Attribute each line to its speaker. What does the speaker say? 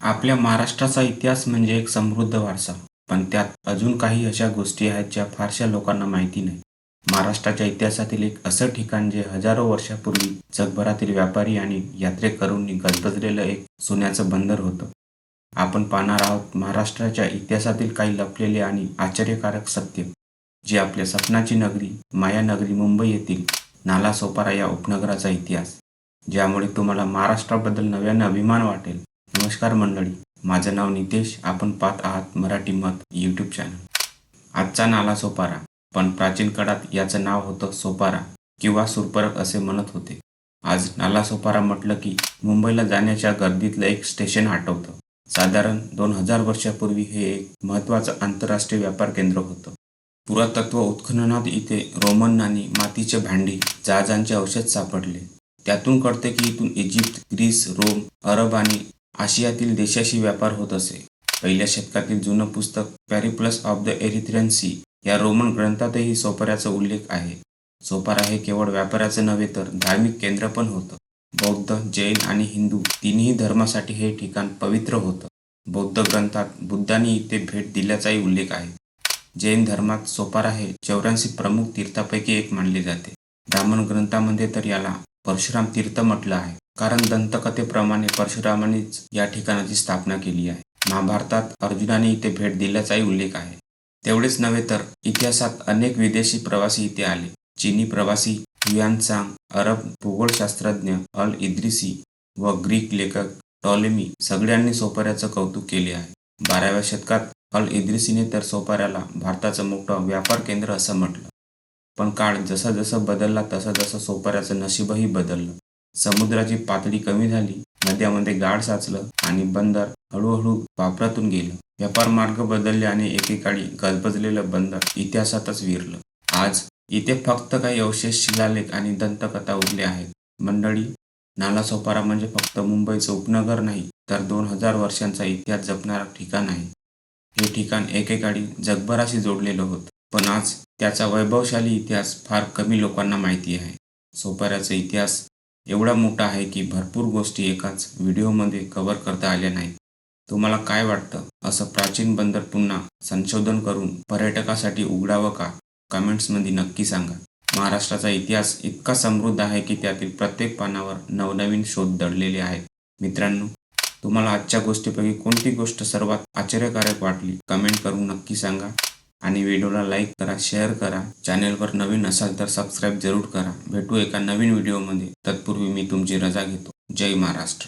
Speaker 1: आपल्या महाराष्ट्राचा इतिहास म्हणजे एक समृद्ध वारसा. पण त्यात अजून काही अशा गोष्टी आहेत ज्या फारशा लोकांना माहिती नाही. महाराष्ट्राच्या इतिहासातील एक असं ठिकाण जे हजारो वर्षापूर्वी जगभरातील व्यापारी आणि यात्रेकरूंनी गजबजलेलं एक सोन्याचं बंदर होतं. आपण पाहणार आहोत महाराष्ट्राच्या इतिहासातील काही लपलेले आणि आश्चर्यकारक सत्य जे आपल्या सपनाची नगरी मायानगरी मुंबई येथील नालासोपारा या उपनगराचा इतिहास. ज्यामुळे तुम्हाला महाराष्ट्राबद्दल नव्यानं अभिमान वाटेल. नमस्कार मंडळी. माझं नाव नितेश. आपण पाहत आहात मराठी मत यूट्यूब चॅनल आजचा नाला सोपारा पण प्राचीन काळात याचं नाव होतं सोपारा किंवा सुरपरक असे म्हणत होते. आज नाला सोपारा म्हटलं की मुंबईला जाण्याच्या गर्दीतलं एक स्टेशन आठवतं. साधारण दोन हजार वर्षापूर्वी हे एक महत्त्वाचं आंतरराष्ट्रीय व्यापार केंद्र होतं. पुरातत्व उत्खननात इथे रोमन आणि मातीचे भांडी जहाजांचे अवशेष सापडले. त्यातून कळते की इथून इजिप्त ग्रीस रोम अरब आणि आशियातील देशाशी व्यापार होत असे. पहिल्या शतकातील जुनं पुस्तक Periplus of the Erythraean Sea या रोमन ग्रंथातही सोपाऱ्याचा उल्लेख आहे. सोपारा हे केवळ व्यापाराचं नव्हे तर धार्मिक केंद्र पण होतं. बौद्ध जैन आणि हिंदू तिन्ही धर्मासाठी हे ठिकाण पवित्र होतं. बौद्ध ग्रंथात बुद्धांनी इथे भेट दिल्याचाही उल्लेख आहे. जैन धर्मात सोपारा हे चौऱ्याऐंशी प्रमुख तीर्थापैकी एक मानले जाते. ब्राह्मण ग्रंथामध्ये तर याला परशुराम तीर्थ म्हटलं आहे. कारण दंतकथेप्रमाणे परशुरामानेच या ठिकाणाची स्थापना केली आहे. महाभारतात अर्जुनाने इथे भेट दिल्याचाही उल्लेख आहे. तेवढेच नव्हे तर इतिहासात अनेक विदेशी प्रवासी इथे आले चीनी प्रवासी युयानसांग अरब भूगोलशास्त्रज्ञ अल इद्रिसी व ग्रीक लेखक टॉलेमी सगळ्यांनी सोपाऱ्याचं कौतुक केले आहे. बाराव्या शतकात अल इद्रिसीने तर सोपाऱ्याला भारताचं मोठं व्यापार केंद्र असं म्हटलं. पण काळ जसा जसा बदलला तसं जसं सोपाऱ्याचं नशीबही बदललं. समुद्राची पातळी कमी झाली नद्यामध्ये गाड साचलं आणि बंदर हळूहळू वापरातून गेलं. व्यापार मार्ग बदलले आणि एकेकाळी गजबजलेलं बंदर इतिहासातच विरलं. आज इथे फक्त काही अवशेष शिलालेख आणि दंतकथा उरले आहेत. मंडळी नालासोपारा म्हणजे फक्त मुंबईचं उपनगर नाही तर दोन हजार वर्षांचा इतिहास जपणारं ठिकाण आहे. हे ठिकाण एकेकाळी जगभराशी जोडलेलं होतं. पण आज त्याचा वैभवशाली इतिहास फार कमी लोकांना माहिती आहे. सोपाऱ्याचा इतिहास एवढा मोठा आहे की भरपूर गोष्टी एकाच व्हिडिओमध्ये कव्हर करता आल्या नाहीत. तुम्हाला काय वाटतं? असं प्राचीन बंदर पुन्हा संशोधन करून पर्यटकासाठी उघडावं का? कमेंट्समध्ये नक्की सांगा. महाराष्ट्राचा इतिहास इतका समृद्ध आहे की त्यातील प्रत्येक पानावर नवनवीन शोध दडलेले आहेत. मित्रांनो तुम्हाला आजच्या गोष्टीपैकी कोणती गोष्ट सर्वात आश्चर्यकारक वाटली? कमेंट करून नक्की सांगा. आणि व्हिडिओला लाईक करा शेअर करा. चॅनेलवर नवीन असाल तर सबस्क्राईब जरूर करा. भेटू एका नवीन व्हिडिओमध्ये. तत्पूर्वी मी तुमची रजा घेतो. जय महाराष्ट्र.